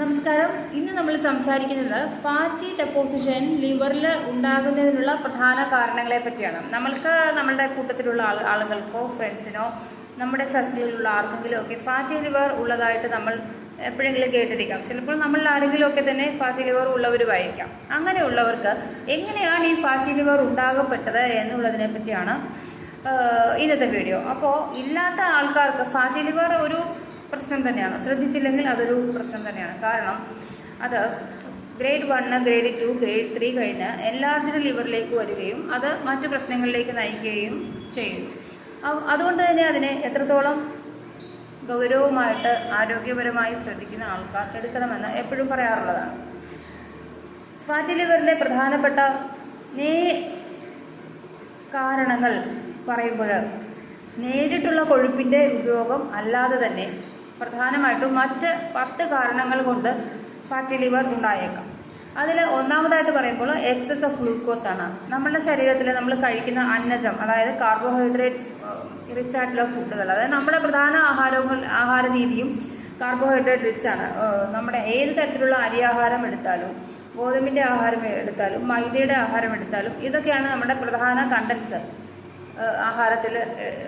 നമസ്കാരം. ഇന്ന് നമ്മൾ സംസാരിക്കുന്നത് ഫാറ്റി ഡെപ്പോസിഷൻ ലിവറിൽ ഉണ്ടാകുന്നതിനുള്ള പ്രധാന കാരണങ്ങളെ പറ്റിയാണ്. നമ്മൾക്ക് നമ്മുടെ കൂട്ടത്തിലുള്ള ആൾ ആളുകൾക്കോ ഫ്രണ്ട്സിനോ നമ്മുടെ സർക്കിളിലുള്ള ആർക്കെങ്കിലും ഒക്കെ ഫാറ്റി ലിവർ ഉള്ളതായിട്ട് നമ്മൾ എപ്പോഴെങ്കിലും കേട്ടിരിക്കാം. ചിലപ്പോൾ നമ്മൾ ആരെങ്കിലും ഒക്കെ തന്നെ ഫാറ്റി ലിവർ ഉള്ളവരുമായിരിക്കാം. അങ്ങനെയുള്ളവർക്ക് എങ്ങനെയാണ് ഈ ഫാറ്റി ലിവർ ഉണ്ടാകപ്പെട്ടത് എന്നുള്ളതിനെ പറ്റിയാണ് ഇന്നത്തെ വീഡിയോ അപ്പോൾ ഇല്ലാത്ത ആൾക്കാർക്ക് ഫാറ്റി ലിവർ ഒരു പ്രശ്നം തന്നെയാണ്. ശ്രദ്ധിച്ചില്ലെങ്കിൽ അതൊരു പ്രശ്നം തന്നെയാണ്. കാരണം അത് grade one grade two grade three കഴിഞ്ഞ് എൻലാർജ്ഡ് ലിവറിലേക്ക് വരികയും അത് മറ്റു പ്രശ്നങ്ങളിലേക്ക് നയിക്കുകയും ചെയ്യുന്നു അതുകൊണ്ട് തന്നെ അതിനെ എത്രത്തോളം ഗൗരവമായിട്ട് ആരോഗ്യപരമായി ശ്രദ്ധിക്കുന്ന ആൾക്കാർ എടുക്കണമെന്ന് എപ്പോഴും പറയാറുള്ളതാണ്. ഫാറ്റി ലിവറിന്റെ പ്രധാനപ്പെട്ട നേ കാരണങ്ങൾ പറയുമ്പോൾ നേരിട്ടുള്ള കൊഴുപ്പിന്റെ ഉപയോഗം അല്ലാതെ തന്നെ പ്രധാനമായിട്ടും മറ്റ് പത്ത് കാരണങ്ങൾ കൊണ്ട് ഫാറ്റി ലിവർ ഉണ്ടായേക്കാം. അതിൽ ഒന്നാമതായിട്ട് പറയുമ്പോൾ എക്സസ് ഓഫ് ഗ്ലൂക്കോസ് ആണ്. നമ്മുടെ ശരീരത്തിൽ നമ്മൾ കഴിക്കുന്ന അന്നജം അതായത് കാർബോഹൈഡ്രേറ്റ് റിച്ച് ആയിട്ടുള്ള ഫുഡുകൾ അതായത് നമ്മുടെ പ്രധാന ആഹാരങ്ങൾ ആഹാര രീതിയും കാർബോഹൈഡ്രേറ്റ് റിച്ച് ആണ്. നമ്മുടെ ഏത് തരത്തിലുള്ള അരി ആഹാരം എടുത്താലും ഗോതമ്പിന്റെ ആഹാരം എടുത്താലും മൈദയുടെ ആഹാരം എടുത്താലും ഇതൊക്കെയാണ് നമ്മുടെ പ്രധാന കണ്ടൻസ് ആഹാരത്തിൽ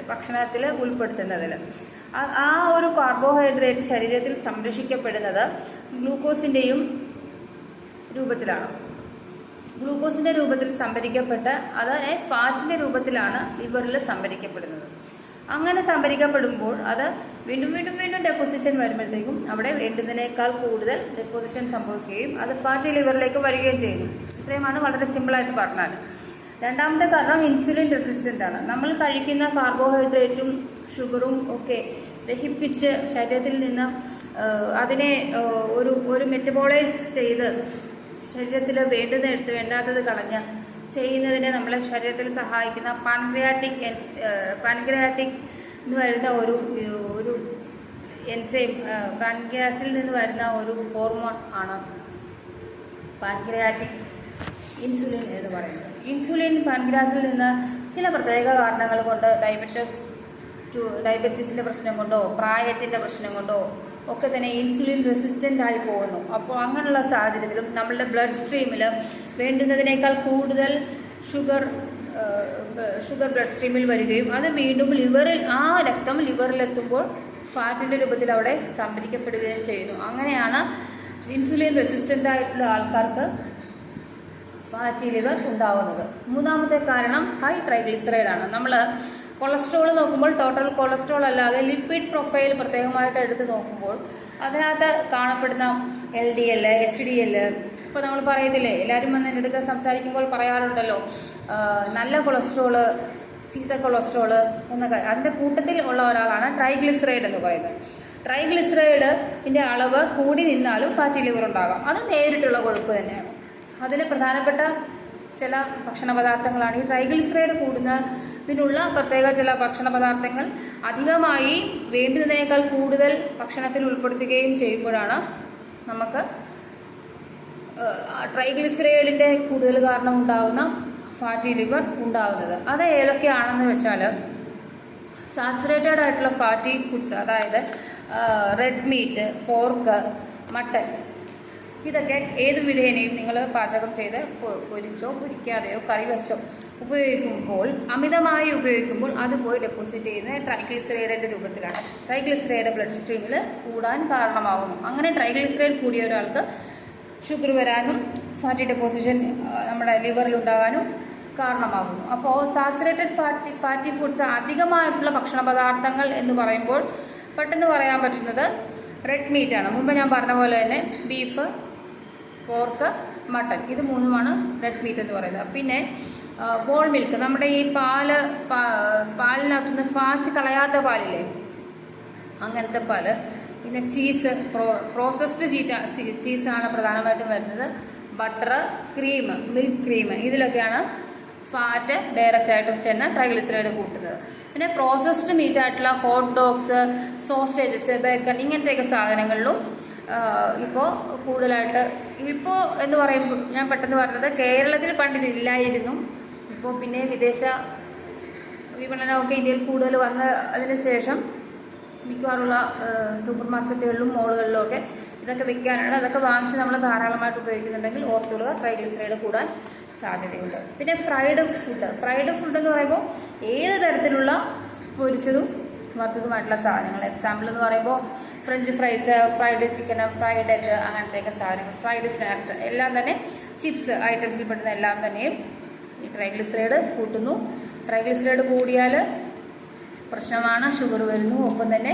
ഭക്ഷണത്തിൽ ഉൾപ്പെടുത്തുന്നതിൽ ആ- ഒരു കാർബോഹൈഡ്രേറ്റ് ശരീരത്തിൽ സംരക്ഷിക്കപ്പെടുന്നത് ഗ്ലൂക്കോസിന്റെയും രൂപത്തിലാണ്. ഗ്ലൂക്കോസിന്റെ രൂപത്തിൽ സംഭരിക്കപ്പെട്ട് അതിനെ ഫാറ്റിന്റെ രൂപത്തിലാണ് ലിവറിൽ സംഭരിക്കപ്പെടുന്നത്. അങ്ങനെ സംഭരിക്കപ്പെടുമ്പോൾ അത് വീണ്ടും വീണ്ടും വീണ്ടും ഡെപ്പോസിഷൻ വരുമ്പോഴത്തേക്കും അവിടെ വേണ്ടുന്നതിനേക്കാൾ കൂടുതൽ ഡെപ്പോസിഷൻ സംഭവിക്കുകയും അത് ഫാറ്റി ലിവറിലേക്ക് വരികയും ചെയ്യുന്നു. ഇത്രയുമാണ് വളരെ സിമ്പിളായിട്ട് പറഞ്ഞാൽ രണ്ടാമത്തെ കാരണം ഇൻസുലിൻ റെസിസ്റ്റന്റ് ആണ്. നമ്മൾ കഴിക്കുന്ന കാർബോഹൈഡ്രേറ്റും ഷുഗറും ഒക്കെ ദഹിപ്പിച്ച് ശരീരത്തിൽ നിന്ന് അതിനെ ഒരു ഒരു മെറ്റബോളൈസ് ചെയ്ത് ശരീരത്തിൽ വേണ്ടുന്ന എടുത്ത് വേണ്ടാത്തത് കളഞ്ഞ് ചെയ്യുന്നതിനെ നമ്മളെ ശരീരത്തിൽ സഹായിക്കുന്ന പാൻക്രിയാറ്റിക് പാൻക്രിയാറ്റിക് എന്ന് വരുന്ന ഒരു ഒരു എൻസൈം പാൻക്രിയാസിൽ നിന്ന് വരുന്ന ഒരു ഹോർമോൺ ആണ് പാൻക്രിയാറ്റിക് ഇൻസുലിൻ എന്ന് പറയുന്നത്. ഇൻസുലിൻ പാൻഗ്രാസിൽ നിന്ന് ചില പ്രത്യേക കാരണങ്ങൾ കൊണ്ട് ഡയബറ്റസ് ടു ഡയബറ്റീസിന്റെ പ്രശ്നം കൊണ്ടോ പ്രായത്തിന്റെ പ്രശ്നം കൊണ്ടോ ഒക്കെ തന്നെ ഇൻസുലിൻ റെസിസ്റ്റന്റ് ആയി പോകുന്നു. അപ്പോൾ അങ്ങനെയുള്ള സാഹചര്യത്തിലും നമ്മളുടെ ബ്ലഡ് സ്ട്രീമിൽ വേണ്ടുന്നതിനേക്കാൾ കൂടുതൽ ഷുഗർ ഷുഗർ ബ്ലഡ് സ്ട്രീമിൽ വരികയും അത് വീണ്ടും ലിവറിൽ ആ രക്തം ലിവറിലെത്തുമ്പോൾ ഫാറ്റിന്റെ രൂപത്തിൽ അവിടെ സംഭരിക്കപ്പെടുകയും ചെയ്യുന്നു. അങ്ങനെയാണ് ഇൻസുലിൻ റെസിസ്റ്റന്റ് ആയിട്ടുള്ള ആൾക്കാർക്ക് ഫാറ്റി ലിവർ ഉണ്ടാവുന്നത്. മൂന്നാമത്തെ കാരണം ഹൈ ട്രൈഗ്ലിസറൈഡ് ആണ്. നമ്മൾ കൊളസ്ട്രോൾ നോക്കുമ്പോൾ ടോട്ടൽ കൊളസ്ട്രോൾ അല്ലാതെ ലിപ്പിഡ് പ്രൊഫൈൽ പ്രത്യേകമായിട്ട് എടുത്ത് നോക്കുമ്പോൾ അതിനകത്ത് കാണപ്പെടുന്ന L D L H D L ഇപ്പോൾ നമ്മൾ പറയത്തില്ലേ എല്ലാവരും വന്ന് എന്റെ അടുത്ത് സംസാരിക്കുമ്പോൾ പറയാറുണ്ടല്ലോ നല്ല കൊളസ്ട്രോൾ ചീത്ത കൊളസ്ട്രോൾ എന്നൊക്കെ. അതിന്റെ കൂട്ടത്തിൽ ഉള്ള ഒരാളാണ് ട്രൈഗ്ലിസറൈഡ് എന്ന് പറയുന്നത്. ട്രൈഗ്ലിസറൈഡിന്റെ അളവ് കൂടി നിന്നാലും ഫാറ്റി ലിവർ ഉണ്ടാകാം. അത് നേരിട്ടുള്ള കൊഴുപ്പ് തന്നെയാണ്. അതിൽ പ്രധാനപ്പെട്ട ചില ഭക്ഷണ പദാർത്ഥങ്ങളാണ്. ഈ ട്രൈഗ്ലിസറൈഡ് കൂടുന്നതിനുള്ള പ്രത്യേക ചില ഭക്ഷണ പദാർത്ഥങ്ങൾ അധികമായി വേണ്ടുന്നതിനേക്കാൾ കൂടുതൽ ഭക്ഷണത്തിൽ ഉൾപ്പെടുത്തുകയും ചെയ്യുമ്പോഴാണ് നമുക്ക് ട്രൈഗ്ലിസറൈഡിന്റെ കൂടുതൽ കാരണം ഉണ്ടാകുന്ന ഫാറ്റി ലിവർ ഉണ്ടാകുന്നത്. അത് ഏതൊക്കെയാണെന്ന് വെച്ചാൽ സാച്ചുറേറ്റഡ് ആയിട്ടുള്ള ഫാറ്റി ഫുഡ്സ് അതായത് റെഡ് മീറ്റ് പോർക്ക് മട്ടൻ ഇതൊക്കെ ഏത് വിധേനയും നിങ്ങൾ പാചകം ചെയ്ത് പൊരിച്ചോ പൊരിക്കാതെയോ കറി വെച്ചോ ഉപയോഗിക്കുമ്പോൾ അമിതമായി ഉപയോഗിക്കുമ്പോൾ അത് പോയി ഡെപ്പോസിറ്റ് ചെയ്യുന്ന ട്രൈഗ്ലിസറൈഡിന്റെ രൂപത്തിലാണ്. ട്രൈഗ്ലിസറൈഡ് ബ്ലഡ് സ്ട്രീമിൽ കൂടാൻ കാരണമാകുന്നു. അങ്ങനെ ട്രൈഗ്ലിസറൈഡ് കൂടിയ ഒരാൾക്ക് ഷുഗർ വരാനും ഫാറ്റി ഡെപ്പോസിഷൻ നമ്മുടെ ലിവറിൽ ഉണ്ടാകാനും കാരണമാകുന്നു. അപ്പോൾ സാച്ചുറേറ്റഡ് ഫാറ്റി ഫാറ്റി ഫുഡ്സ് അധികമായിട്ടുള്ള ഭക്ഷണ പദാർത്ഥങ്ങൾ എന്ന് പറയുമ്പോൾ പെട്ടെന്ന് പറയാൻ പറ്റുന്നത് റെഡ് മീറ്റാണ് മുമ്പ് ഞാൻ പറഞ്ഞ പോലെ തന്നെ ബീഫ് പോർക്ക് മട്ടൺ ഇത് മൂന്നുമാണ് റെഡ് മീറ്റ് എന്ന് പറയുന്നത്. പിന്നെ ഹോൾ മിൽക്ക് നമ്മുടെ ഈ പാൽ പാലിനകത്തുനിന്ന് ഫാറ്റ് കളയാത്ത പാലില്ലേ? അങ്ങനത്തെ പാൽ. പിന്നെ ചീസ് പ്രോ പ്രോസസ്ഡ് ചീറ്റ ചീസാണ് പ്രധാനമായിട്ടും വരുന്നത്. ബട്ടർ ക്രീം മിൽക്ക് ക്രീം ഇതിലൊക്കെയാണ് ഫാറ്റ് ഡയറക്റ്റ് ആയിട്ട് ചെന്ന് ട്രൈഗ്ലിസറൈഡ് കൂട്ടുന്നത്. പിന്നെ പ്രോസസ്ഡ് മീറ്റ് ആയിട്ടുള്ള ഹോട്ട് ഡോഗ്സ് സോസേജസ് ബേക്കൺ ഇങ്ങനത്തെയൊക്കെ സാധനങ്ങളിലും ഇപ്പോൾ കൂടുതലായിട്ട് ഇപ്പോൾ എന്ന് പറയുമ്പോൾ ഞാൻ പെട്ടെന്ന് പറഞ്ഞത് കേരളത്തിൽ പണ്ട് ഇതില്ലായിരുന്നു. ഇപ്പോൾ പിന്നെ വിദേശ വിപണനമൊക്കെ ഇന്ത്യയിൽ കൂടുതൽ വന്ന അതിന് ശേഷം മിക്കവാറുള്ള സൂപ്പർ മാർക്കറ്റുകളിലും മോളുകളിലും ഒക്കെ ഇതൊക്കെ വിൽക്കാനാണ്. അതൊക്കെ വാങ്ങിച്ച് നമ്മൾ ധാരാളമായിട്ട് ഉപയോഗിക്കുന്നുണ്ടെങ്കിൽ ഓർത്തുകൊള്ളുക ട്രൈഗ്ലിസറൈഡ് കൂടാൻ സാധ്യതയുണ്ട്. പിന്നെ ഫ്രൈഡ് ഫുഡ് ഫ്രൈഡ് ഫുഡ് എന്ന് പറയുമ്പോൾ ഏത് തരത്തിലുള്ള പൊരിച്ചതും വറുത്തതുമായിട്ടുള്ള സാധനങ്ങൾ. എക്സാമ്പിൾ എന്ന് പറയുമ്പോൾ French fries fried chicken fried egg അങ്ങനത്തെയൊക്കെ സാധനങ്ങൾ ഫ്രൈഡ് സ്നാക്സ് എല്ലാം തന്നെ ചിപ്സ് ഐറ്റംസിൽ പെടുന്ന എല്ലാം തന്നെയും ഈ ട്രൈഗ്ലിസറൈഡ് കൂട്ടുന്നു. ട്രൈഗ്ലിസറൈഡ് കൂടിയാൽ പ്രശ്നമാണ് ഷുഗർ വരുന്നു ഒപ്പം തന്നെ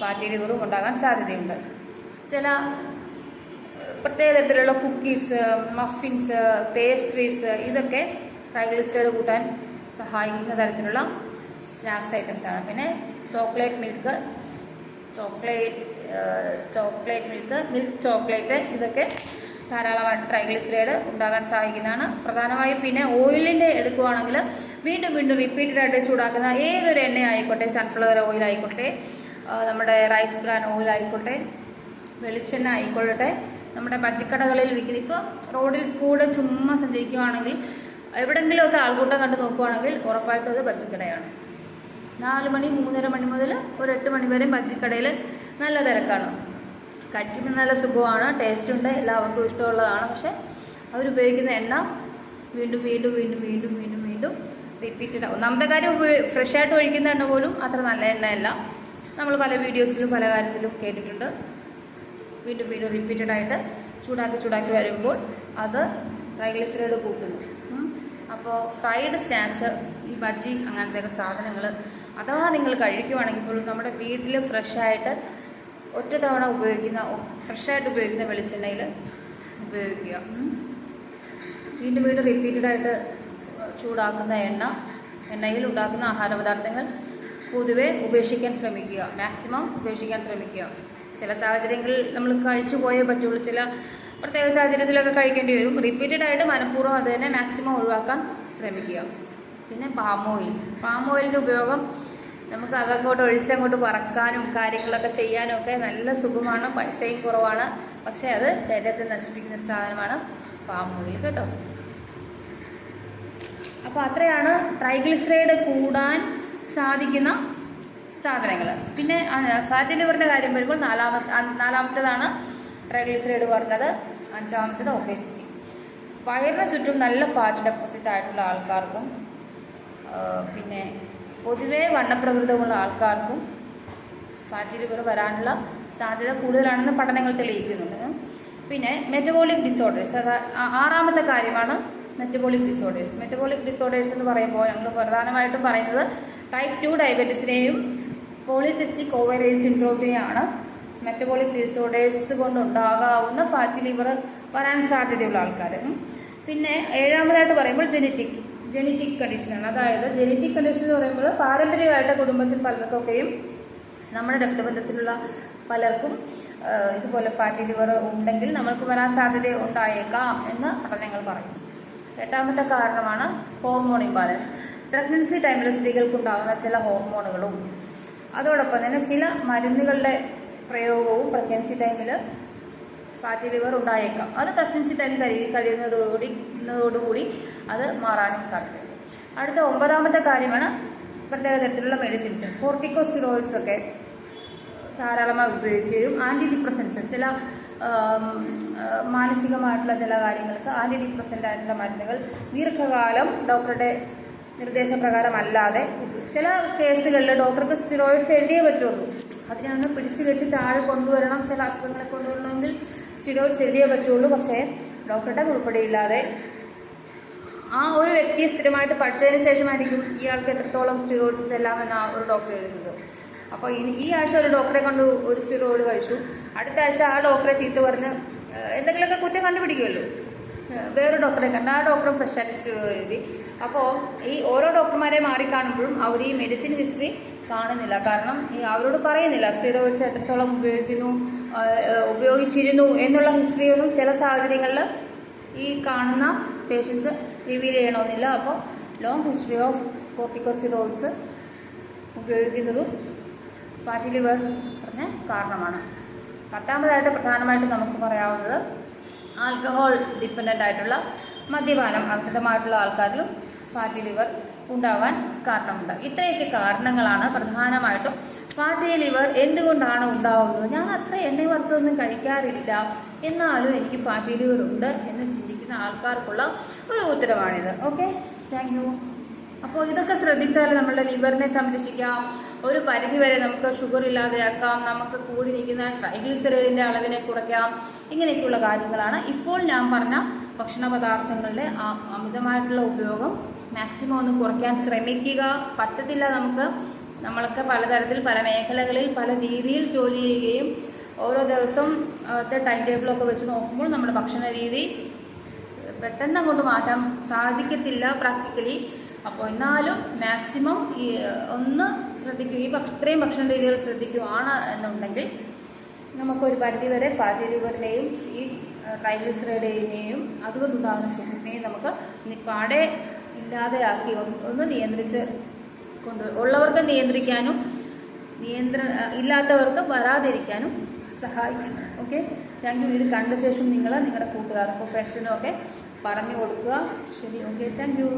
ഫാറ്റി ലിവറും ഉണ്ടാകാൻ സാധ്യതയുണ്ട്. ചില പ്രത്യേക തരത്തിലുള്ള കുക്കീസ് മഫിൻസ് പേസ്ട്രീസ് ഇതൊക്കെ ട്രൈഗ്ലിസറൈഡ് കൂട്ടാൻ സഹായിക്കുന്ന തരത്തിലുള്ള സ്നാക്സ് ഐറ്റംസ് ആണ് പിന്നെ chocolate milk chocolate chocolate milk milk chocolate ഇതൊക്കെ ധാരാളമായിട്ട് ട്രൈഗ്ലിസറൈഡ് ഉണ്ടാകാൻ സഹായിക്കുന്നതാണ് പ്രധാനമായും പിന്നെ ഓയിലിന്റെ എടുക്കുവാണെങ്കിൽ വീണ്ടും വീണ്ടും റിപ്പീറ്റഡ് ആയിട്ട് ചൂടാക്കുന്ന ഏതൊരു എണ്ണ ആയിക്കോട്ടെ സൺഫ്ലവർ ഓയിൽ ആയിക്കോട്ടെ നമ്മുടെ റൈസ് ബ്രാൻ ഓയിൽ ആയിക്കോട്ടെ വെളിച്ചെണ്ണ ആയിക്കോട്ടെ നമ്മുടെ പച്ചക്കടകളിൽ വിൽക്കുന്ന ഇപ്പോൾ റോഡിൽ കൂടെ ചുമ്മാ സഞ്ചരിക്കുകയാണെങ്കിൽ എവിടെയെങ്കിലുമൊക്കെ ആൾക്കൂട്ടം കണ്ട് നോക്കുവാണെങ്കിൽ ഉറപ്പായിട്ടും അത് പച്ചക്കടയാണ് നാല് മണി മൂന്നര മണി മുതൽ ഒരു എട്ട് മണി വരെ പച്ചക്കടയിൽ നല്ല തിരക്കാണ്. കഴിക്കുമ്പോൾ നല്ല സുഖമാണ് ടേസ്റ്റ് ഉണ്ട് എല്ലാവർക്കും ഇഷ്ടമുള്ളതാണ്. പക്ഷേ അവരുപയോഗിക്കുന്ന എണ്ണ വീണ്ടും വീണ്ടും വീണ്ടും വീണ്ടും വീണ്ടും വീണ്ടും റിപ്പീറ്റഡ് ഒന്നാമത്തെ കാര്യം ഫ്രഷ് ആയിട്ട് ഒഴിക്കുന്ന എണ്ണ പോലും അത്ര നല്ല എണ്ണയല്ല. നമ്മൾ പല വീഡിയോസിലും പല കാര്യത്തിലും കേട്ടിട്ടുണ്ട്. വീണ്ടും വീണ്ടും റിപ്പീറ്റഡ് ആയിട്ട് ചൂടാക്കി ചൂടാക്കി വരുമ്പോൾ അത് ട്രൈഗ്ലിസറൈഡ് കൂട്ടുന്നു. അപ്പോൾ ഫ്രൈഡ് സ്നാക്സ് ഈ ബജ്ജി അങ്ങനത്തെ സാധനങ്ങൾ അഥവാ നിങ്ങൾ കഴിക്കുവാണെങ്കിൽ പോലും നമ്മുടെ വീട്ടിൽ ഫ്രഷായിട്ട് ഒറ്റ തവണ ഉപയോഗിക്കുന്ന ഫ്രഷായിട്ട് ഉപയോഗിക്കുന്ന വെളിച്ചെണ്ണയിൽ ഉപയോഗിക്കുക. വീണ്ടും വീണ്ടും റിപ്പീറ്റഡായിട്ട് ചൂടാക്കുന്ന എണ്ണ എണ്ണയിൽ ഉണ്ടാക്കുന്ന ആഹാര പദാർത്ഥങ്ങൾ പൊതുവെ ഉപേക്ഷിക്കാൻ ശ്രമിക്കുക. മാക്സിമം ഉപേക്ഷിക്കാൻ ശ്രമിക്കുക. ചില സാഹചര്യങ്ങളിൽ നമ്മൾ കഴിച്ചു പോയേ പറ്റുള്ളൂ. ചില പ്രത്യേക സാഹചര്യത്തിലൊക്കെ കഴിക്കേണ്ടി വരും. റിപ്പീറ്റഡ് ആയിട്ട് മനഃപൂർവം അത് തന്നെ മാക്സിമം ഒഴിവാക്കാൻ ശ്രമിക്കുക. പിന്നെ പാം ഓയിൽ പാം ഓയിലിന്റെ ഉപയോഗം നമുക്ക് അതങ്ങോട്ട് ഒഴിച്ചങ്ങോട്ട് പറക്കാനും കാര്യങ്ങളൊക്കെ ചെയ്യാനും ഒക്കെ നല്ല സുഖമാണ്. പൈസയും കുറവാണ്. പക്ഷെ അത് ശരീരത്തെ നശിപ്പിക്കുന്ന ഒരു സാധനമാണ് പാം കേട്ടോ. അപ്പോൾ അത്രയാണ് ട്രൈഗ്ലിസറൈഡ് കൂടാൻ സാധിക്കുന്ന സാധനങ്ങൾ. പിന്നെ ഫാറ്റി ലിവറിന്റെ കാര്യം വരുമ്പോൾ നാലാമത്തെ നാലാമത്തേതാണ് ട്രൈഗ്ലിസറൈഡ് പറഞ്ഞത്. അഞ്ചാമത്തേത് ഒബേസിറ്റി. വയറിന് ചുറ്റും നല്ല ഫാറ്റ് ഡെപ്പോസിറ്റ് ആയിട്ടുള്ള ആൾക്കാർക്കും പിന്നെ പൊതുവേ വണ്ണപ്രകൃതമുള്ള ആൾക്കാർക്കും ഫാറ്റി ലിവർ വരാനുള്ള സാധ്യത കൂടുതലാണെന്ന് പഠനങ്ങൾ തെളിയിക്കുന്നുണ്ട്. പിന്നെ മെറ്റബോളിക് ഡിസോർഡേഴ്സ് അത് ആറാമത്തെ കാര്യമാണ് മെറ്റബോളിക് ഡിസോർഡേഴ്സ് മെറ്റബോളിക് ഡിസോർഡേഴ്സ് എന്ന് പറയുമ്പോൾ ഞങ്ങൾ പ്രധാനമായിട്ടും പറയുന്നത് ടൈപ്പ് ടു ഡയബറ്റീസിനെയും പോളിസിസ്റ്റിക് ഓവറേജ് സിൻഡ്രോമിനെയാണ് മെറ്റബോളിക് ഡിസോർഡേഴ്സ് കൊണ്ടുണ്ടാകാവുന്ന ഫാറ്റി ലിവർ വരാൻ സാധ്യതയുള്ള ആൾക്കാർ പിന്നെ ഏഴാമതായിട്ട് പറയുമ്പോൾ ജെനറ്റിക് ജെനറ്റിക് കണ്ടീഷനാണ് അതായത് ജെനറ്റിക് കണ്ടീഷൻ എന്ന് പറയുമ്പോൾ പാരമ്പര്യമായിട്ട് കുടുംബത്തിൽ പലർക്കൊക്കെയും നമ്മുടെ രക്തബന്ധത്തിലുള്ള പലർക്കും ഇതുപോലെ ഫാറ്റി ലിവർ ഉണ്ടെങ്കിൽ നമ്മൾക്ക് വരാൻ സാധ്യത ഉണ്ടായേക്കാം എന്ന് പഠനങ്ങൾ പറയും എട്ടാമത്തെ കാരണമാണ് ഹോർമോൺ ഇംബാലൻസ് പ്രഗ്നൻസി ടൈമിൽ സ്ത്രീകൾക്കുണ്ടാകുന്ന ചില ഹോർമോണുകളും അതോടൊപ്പം തന്നെ ചില മരുന്നുകളുടെ പ്രയോഗവും പ്രഗ്നൻസി ടൈമിൽ ഫാറ്റി ലിവർ ഉണ്ടായേക്കാം. അത് പ്രഗ്നൻസി ടൈം കഴി കഴിയുന്നതോടുകൂടി കൂടി അത് മാറാനും സാധ്യതയുണ്ട്. അടുത്ത ഒമ്പതാമത്തെ കാര്യമാണ് പ്രത്യേക തരത്തിലുള്ള മെഡിസിൻസ് കോർട്ടിക്കോസ്റ്റിറോയിഡ്സ് ഒക്കെ ധാരാളമായി ഉപയോഗിക്കുകയും ആന്റി ഡിപ്രസൻസ് ചില മാനസികമായിട്ടുള്ള ചില കാര്യങ്ങൾക്ക് ആന്റി ഡിപ്രസന്റ് ആയിട്ടുള്ള മരുന്നുകൾ ദീർഘകാലം ഡോക്ടറുടെ നിർദ്ദേശപ്രകാരം അല്ലാതെ ചില കേസുകളിൽ ഡോക്ടർക്ക് സ്റ്റിറോയിഡ്സ് എഴുതിയേ പറ്റുള്ളൂ. അതിനെ ഒന്ന് പിടിച്ചു കെട്ടി താഴെ കൊണ്ടുവരണം ചില അസുഖങ്ങളെ കൊണ്ടുവരണമെങ്കിൽ സ്റ്റിറോയിഡ്സ് എഴുതിയേ പറ്റുള്ളൂ. പക്ഷേ ഡോക്ടറുടെ ഉൾപ്പെടെയില്ലാതെ ആ ഒരു വ്യക്തിയെ സ്ഥിരമായിട്ട് പഠിച്ചതിന് ശേഷമായിരിക്കും ഇയാൾക്ക് എത്രത്തോളം സ്റ്റിറോയിഡ്സ് ചെല്ലാമെന്ന് ആ ഒരു ഡോക്ടർ എഴുതുന്നത്. അപ്പോൾ ഇനി ഈ ആഴ്ച ഒരു ഡോക്ടറെ കൊണ്ട് ഒരു സ്റ്റിറോയിഡ് കഴിച്ചു. അടുത്ത ആഴ്ച ആ ഡോക്ടറെ ചീത്ത പറഞ്ഞ് എന്തെങ്കിലുമൊക്കെ കുറ്റം കണ്ടുപിടിക്കുമല്ലോ. വേറൊരു വേറെ ഡോക്ടറെ കണ്ട് ആ ഡോക്ടറും ഫ്രഷ് ആയിട്ട് സ്റ്റിറോയിഡ് എഴുതി. അപ്പോൾ ഈ ഓരോ ഡോക്ടർമാരെ മാറിക്കാണുമ്പോഴും അവർ ഈ മെഡിസിൻ ഹിസ്റ്ററി കാണുന്നില്ല. കാരണം അവരോട് പറയുന്നില്ല സ്റ്റിറോയിഡ്സ് എത്രത്തോളം ഉപയോഗിക്കുന്നു? ഉപയോഗിച്ചിരുന്നു എന്നുള്ള ഹിസ്റ്ററിയൊന്നും ചില സാഹചര്യങ്ങളിൽ ഈ കാണുന്ന പേഷ്യൻസ് റിവീൽ ചെയ്യണമെന്നില്ല. അപ്പോൾ ലോങ് ഹിസ്റ്ററി ഓഫ് കോർട്ടിക്കോസ്റ്റിറോയിഡ്സ് ഉപയോഗിക്കുന്നതും ഫാറ്റി ലിവർ പറഞ്ഞ കാരണമാണ്. പത്താമതായിട്ട് പ്രധാനമായിട്ട് നമുക്ക് പറയാവുന്നത് ആൽക്കഹോൾ ഡിപ്പെൻഡന്റ് ആയിട്ടുള്ള മദ്യപാനം അമിതമായിട്ടുള്ള ആൾക്കാരിലും ഫാറ്റി ലിവർ ഉണ്ടാകാൻ കാരണമുണ്ട്. ഇത്രയൊക്കെ കാരണങ്ങളാണ് പ്രധാനമായിട്ടും ഫാറ്റി ലിവർ എന്തുകൊണ്ടാണ് ഉണ്ടാവുന്നത്? ഞാൻ അത്ര എണ്ണ വറുത്തതൊന്നും കഴിക്കാറില്ല. എന്നാലും എനിക്ക് ഫാറ്റി ലിവർ ഉണ്ട് എന്ന് ചിന്തിക്കുന്ന ആൾക്കാർക്കുള്ള ഒരു ഉത്തരവാണിത്. ഓക്കെ താങ്ക് യു അപ്പോൾ ഇതൊക്കെ ശ്രദ്ധിച്ചാൽ നമ്മുടെ ലിവറിനെ സംരക്ഷിക്കാം. ഒരു പരിധി വരെ നമുക്ക് ഷുഗർ ഇല്ലാതെയാക്കാം. നമുക്ക് കൂടി നിൽക്കുന്ന ട്രൈഗ്ലിസറൈഡിന്റെ അളവിനെ കുറയ്ക്കാം. ഇങ്ങനെയൊക്കെയുള്ള കാര്യങ്ങളാണ് ഇപ്പോൾ ഞാൻ പറഞ്ഞ ഭക്ഷണ പദാർത്ഥങ്ങളുടെ അമിതമായിട്ടുള്ള ഉപയോഗം മാക്സിമം ഒന്ന് കുറയ്ക്കാൻ ശ്രമിക്കുക. പറ്റത്തില്ല നമുക്ക് നമ്മളൊക്കെ പലതരത്തിൽ പല മേഖലകളിൽ പല രീതിയിൽ ജോലി ചെയ്യുകയും ഓരോ ദിവസം ടൈം ടേബിളൊക്കെ വെച്ച് നോക്കുമ്പോൾ നമ്മുടെ ഭക്ഷണ രീതി പെട്ടെന്ന് അങ്ങോട്ട് മാറ്റാൻ സാധിക്കത്തില്ല പ്രാക്ടിക്കലി അപ്പോൾ എന്നാലും മാക്സിമം ഈ ഒന്ന് ശ്രദ്ധിക്കുക ഈ ഭക്ഷ ഇത്രയും ഭക്ഷണ രീതികൾ ശ്രദ്ധിക്കുകയാണ് എന്നുണ്ടെങ്കിൽ നമുക്കൊരു പരിധിവരെ ഫാറ്റി ലിവറിനെയും ഈ ട്രൈഗ്ലിസറൈഡിനെയും അതുകൊണ്ടുണ്ടാകുന്ന ഷുഗറിനെയും നമുക്ക് നിപ്പാടെ ഇല്ലാതെയാക്കി ഒന്ന് നിയന്ത്രിച്ച് കൊണ്ട് ഉള്ളവർക്ക് നിയന്ത്രിക്കാനും നിയന്ത്ര ഇല്ലാത്തവർക്ക് വരാതിരിക്കാനും സഹായിക്കുന്നു. ഓക്കെ? താങ്ക് യു ഇത് കണ്ട ശേഷം നിങ്ങൾ നിങ്ങളുടെ കൂട്ടുകാർക്കും ഫ്രണ്ട്സിനും ഒക്കെ പറഞ്ഞു കൊടുക്കുക. ശരി ഓക്കെ. Thank you